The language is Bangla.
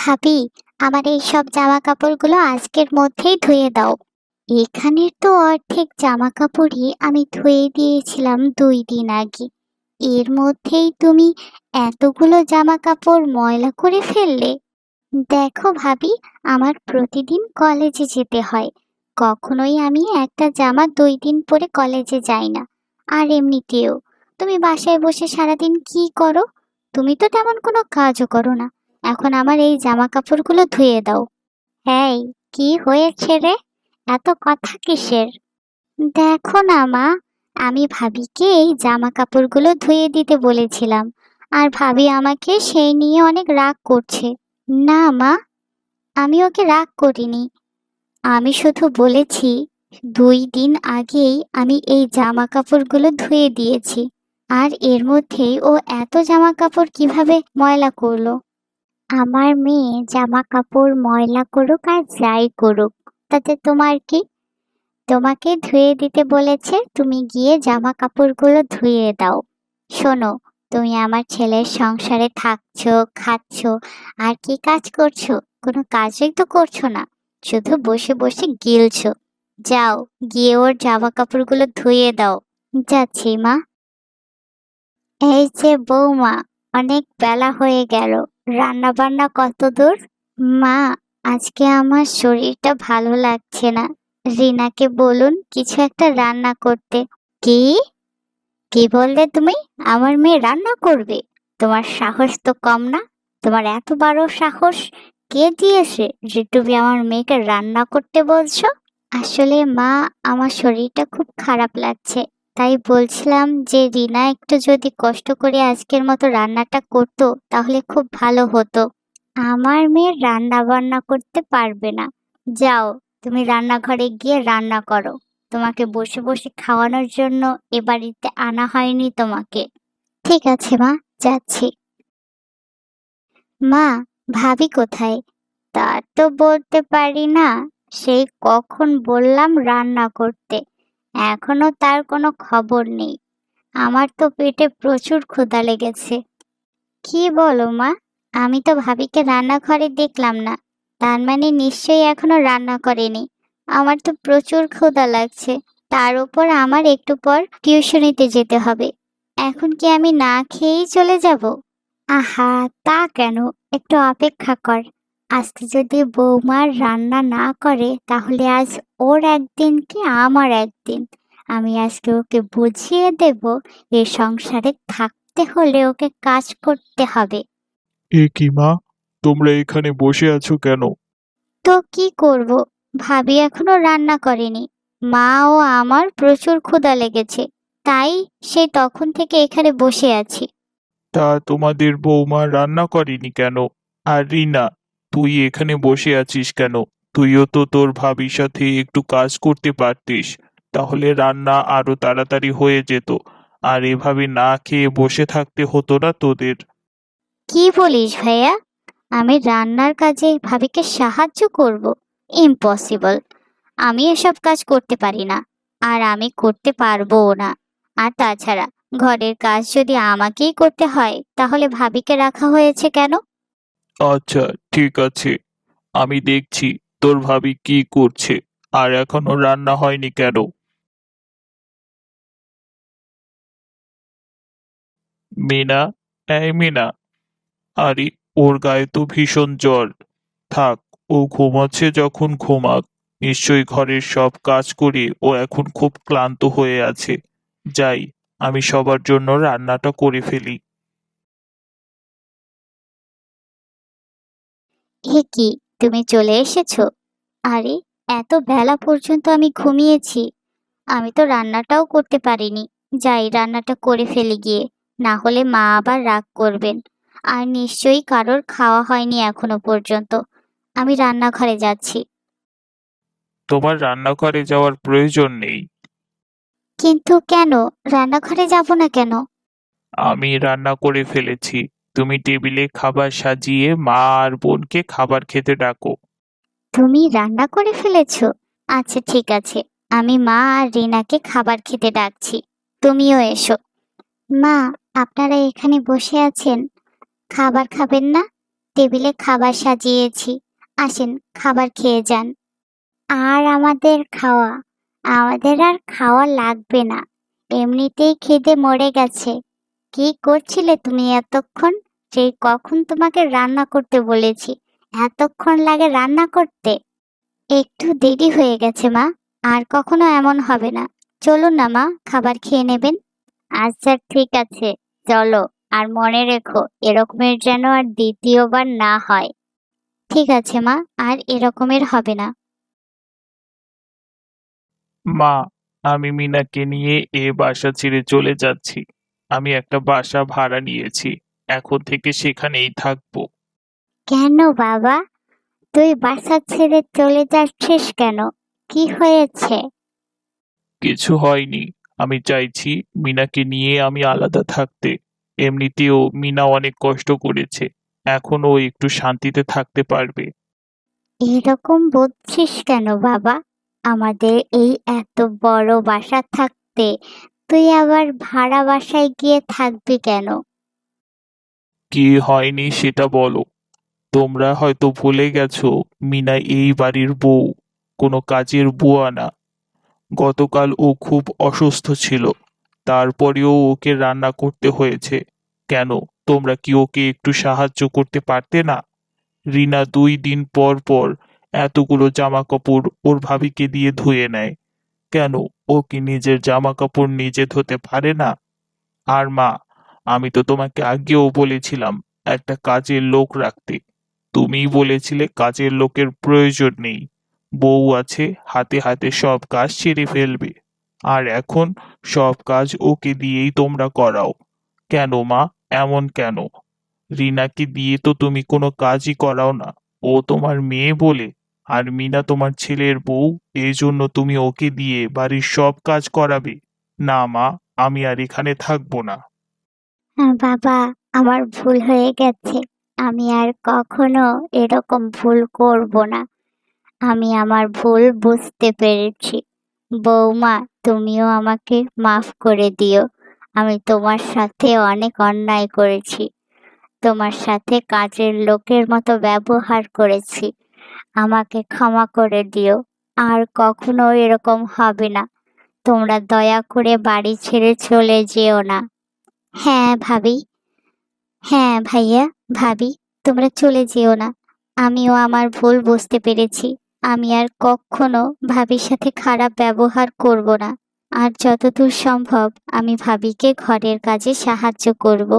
ভাবি, আমার এই সব জামা কাপড়গুলো আজকের মধ্যেই ধুয়ে দাও। এখানের তো অর্ধেক জামা কাপড়ই আমি ধুয়ে দিয়েছিলাম দুই দিন আগে। এর মধ্যেই তুমি এতগুলো জামা কাপড় ময়লা করে ফেললে। দেখো ভাবি, আমার প্রতিদিন কলেজে যেতে হয়। কখনোই আমি একটা জামা দুই দিন পরে কলেজে যাই না। আর এমনিতেও, তুমি বাসায় বসে সারাদিন কি করো? তুমি তো তেমন কোনো কাজও করো না। এখন আমার এই জামা কাপড়গুলো ধুয়ে দাও। এই, কি হয়েছে রে? এত কথা কিসের? দেখো না মা, আমি ভাবিকে এই জামা কাপড়গুলো ধুয়ে দিতে বলেছিলাম, আর ভাবি আমাকে সেই নিয়ে অনেক রাগ করছে। না মা, আমি ওকে রাগ করিনি। আমি শুধু বলেছি, দুই দিন আগেই আমি এই জামা কাপড়গুলো ধুয়ে দিয়েছি, আর এর মধ্যেই ও এত জামা কাপড় কীভাবে ময়লা করল? আমার মেয়ে জামা কাপড় ময়লা করুক আর যাই করুক, তাতে তোমার কি? তোমাকে ধুয়ে দিতে বলেছে, তুমি গিয়ে জামা কাপড়গুলো ধুয়ে দাও। শোনো, তুমি আমার ছেলের সংসারে থাকছো, খাচ্ছো, আর কি কাজ করছ? কোনো কাজই তো করছ না, শুধু বসে বসে গিলছো। যাও, গিয়ে ওর জামা কাপড়গুলো ধুয়ে দাও। যাচ্ছি মা। এই যে বৌমা, অনেক বেলা হয়ে গেল। রান্না বান্না কত দূর? মা, আজকে আমার শরীরটা ভালো লাগছে না। রিনাকে বলুন কিছু একটা রান্না করতে। কি? কি বললে তুমি? আমার মেয়ে রান্না করবে। তোমার সাহস তো কম না। তোমার এত বড় সাহস কে দিয়েছে যে তুমি আমার মেয়েকে রান্না করতে বলছো? আসলে মা, আমার শরীরটা খুব খারাপ লাগছে। তাই বলছিলাম যে, রিনা একটু যদি কষ্ট করে আজকের মতো রান্নাটা করতো, তাহলে খুব ভালো হতো। আমার মেয়ে রান্না বান্না করতে পারবে না। যাও, তুমি রান্নাঘরে গিয়ে রান্না করো। তোমাকে বসে বসে খাওয়ানোর জন্য এ বাড়িতে আনা হয়নি তোমাকে। ঠিক আছে মা, যাচ্ছি। মা, ভাবি কোথায়? তা তো বলতে পারি না। সেই কখন বললাম রান্না করতে। এখনও তার কোনো খবর নেই। আমার তো পেটে প্রচুর ক্ষুধা লেগেছে। কি বলো মা? আমি তো ভাবিকে রান্নাঘরে দেখলাম না। তার মানে নিশ্চয়ই এখনও রান্না করেনি। আমার তো প্রচুর ক্ষুধা লাগছে। তার উপর আমার একটু পর টিউশনিতে যেতে হবে। এখন কি আমি না খেয়েই চলে যাব? আহা, তা কেন? একটু অপেক্ষা কর। আজকে যদি বৌমার রান্না না করে তাহলে আজ ওর একদিন কি আমার একদিন? আমি আজকে ওকে বুঝিয়ে দেব এ সংসারে থাকতে হলে ওকে কাজ করতে হবে। এ কি মা? তোমরা এখানে বসে আছো কেন? তো কি করব? ভাবি এখনও রান্না করেনি। মা ও আমার প্রচুর ক্ষুধা লেগেছে তাই সেই তখন থেকে এখানে বসে আছি। তা তোমাদের বৌমা রান্না করেনি কেন? আর রিনা? তুই এখানে বসে আছিস কেন? তুইও তো তোর ভাবির সাথে একটু কাজ করতে পারতিস। তাহলে রান্না আরও তাড়াতাড়ি হয়ে যেত। আর এভাবে না খেয়ে বসে থাকতে হতো না তোদের। কি বলিস ভাইয়া? আমি রান্নার কাজে ভাবিকে সাহায্য করব। ইম্পসিবল। আমি এসব কাজ করতে পারি না। আর আমি করতে পারবোও না। আর তাছাড়া, ঘরের কাজ যদি আমাকেই করতে হয়, তাহলে ভাবিকে রাখা হয়েছে কেন? আচ্ছা ঠিক আছে। আমি দেখছি তোর ভাবি কি করছে, আর এখনও রান্না হয়নি কেন? মিনা, এই মিনা। আরে, ওর গায়ে তো ভীষণ জ্বর। থাক, ও ঘুমাচ্ছে যখন ঘুমাক। নিশ্চয়ই ঘরের সব কাজ করে ও এখন খুব ক্লান্ত হয়ে আছে। যাই, আমি সবার জন্য রান্নাটা করে ফেলি। এ কি তুমি চলে এসেছ? আরে এত বেলা পর্যন্ত আমি ঘুমিয়েছি। আমি তো রান্নাটাও করতে পারিনি। যাই রান্নাটা করে ফেলে গিয়ে। না হলে মা আবার রাগ করবেন। আর নিশ্চয়ই কারোর খাওয়া হয়নি এখনও পর্যন্ত। আমি রান্নাঘরে যাচ্ছি। তোমার রান্নাঘরে যাওয়ার প্রয়োজন নেই। কিন্তু কেন? রান্নাঘরে যাব না কেন? আমি রান্না করে ফেলেছি। তুমি টেবিলে খাবার সাজিয়ে মা আর বোনকে খাবার খেতে ডাকো। তুমি রান্না করে ফেলেছো? আচ্ছা ঠিক আছে। আমি মা আর রিনাকে খাবার খেতে ডাকছি। তুমিও এসো। মা, আপনারা এখানে বসে আছেন? খাবার খাবেন না? টেবিলে খাবার সাজিয়েছি। আসেন, খাবার খেয়ে যান। আর আমাদের খাওয়া? আমাদের আর খাওয়া লাগবে না। এমনিতেই খিদে মরে গেছে। কি করছিলে তুমি এতক্ষণ? সেই কখন তোমাকে রান্না করতে বলেছি? এতক্ষণ লাগে রান্না করতে? একটু দেরি হয়ে গেছে, মা। আর কখনো এমন হবে না। চলুন না, মা, খাবার খেয়ে নেবেন? আচ্ছা ঠিক আছে। চলো, আর মনে রেখো, এরকমের যেন আর দ্বিতীয়বার না হয়। ঠিক আছে, মা, আর এরকমের হবে না। মা, আমি মিনাকে নিয়ে এ বাসা ছেড়ে চলে যাচ্ছি। আমি একটা বাসা ভাড়া নিয়েছি। এখন থেকে সেখানেই থাকব। কেন বাবা? তুই বাসা ছেড়ে চলে যাচ্ছিস কেন? কি হয়েছে? কিছু হয়নি। আমি চাইছি মিনাকে নিয়ে আমি আলাদা থাকতে। এমনিতেও মিনা অনেক কষ্ট করেছে। এখন ও একটু শান্তিতে থাকতে পারবে। এরকম বলছিস কেন বাবা? আমাদের এই এত বড় বাসা থাকতে। তুই আবার ভাড়া বাসায় গিয়ে থাকবি কেন? কি হয়নি সেটা বলো। তোমরা হয়তো ভুলে গেছো, মিনা এই বাড়ির বউ, কোনো কাজের বুয়া না। গতকাল ও খুব অসুস্থ ছিল, তারপরেও ওকে রান্না করতে হয়েছে। কেন, তোমরা কি ওকে একটু সাহায্য করতে পারতে না? রিনা দুই দিন পর পর এতগুলো জামা কাপড় ওর ভাবিকে দিয়ে ধুয়ে নেয়। কেন, ও কি নিজের জামা কাপড় নিজে ধুতে পারে না? আর মা আমি তো তোমাকে আগেও বলেছিলাম, একটা কাজের লোক রাখতে। তুমিই বলেছিলে কাজের লোকের প্রয়োজন নেই। বউ আছে, হাতে হাতে সব কাজ সেরে ফেলবে। আর এখন সব কাজ ওকে দিয়েই তোমরা করাও। কেন মা? এমন কেন? রিনাকে দিয়ে তো তুমি কোনো কাজই করাও না। ও তোমার মেয়ে বলে, আর মিনা তোমার ছেলের বউ এই জন্য তুমি ওকে দিয়ে বাড়ির সব কাজ করাবে। না মা, আমি আর এখানে থাকব না। বাবা, আমার ভুল হয়ে গেছে। আমি আর কখনো এরকম ভুল করব না। আমি আমার ভুল বুঝতে পেরেছি। বৌমা, তুমিও আমাকে মাফ করে দিও। আমি তোমার সাথে অনেক অন্যায় করেছি। তোমার সাথে কাজের লোকের মতো ব্যবহার করেছি। আমাকে ক্ষমা করে দিও। আর কখনো এরকম হবে না। তোমরা দয়া করে বাড়ি ছেড়ে চলে যেও না। হ্যাঁ ভাবি। হ্যাঁ ভাইয়া, ভাবি, তোমরা চলে যেও না। আমিও আমার ভুল বুঝতে পেরেছি। আমি আর কখনো ভাবির সাথে খারাপ ব্যবহার করব না। আর যতদূর সম্ভব আমি ভাবিকে ঘরের কাজে সাহায্য করব।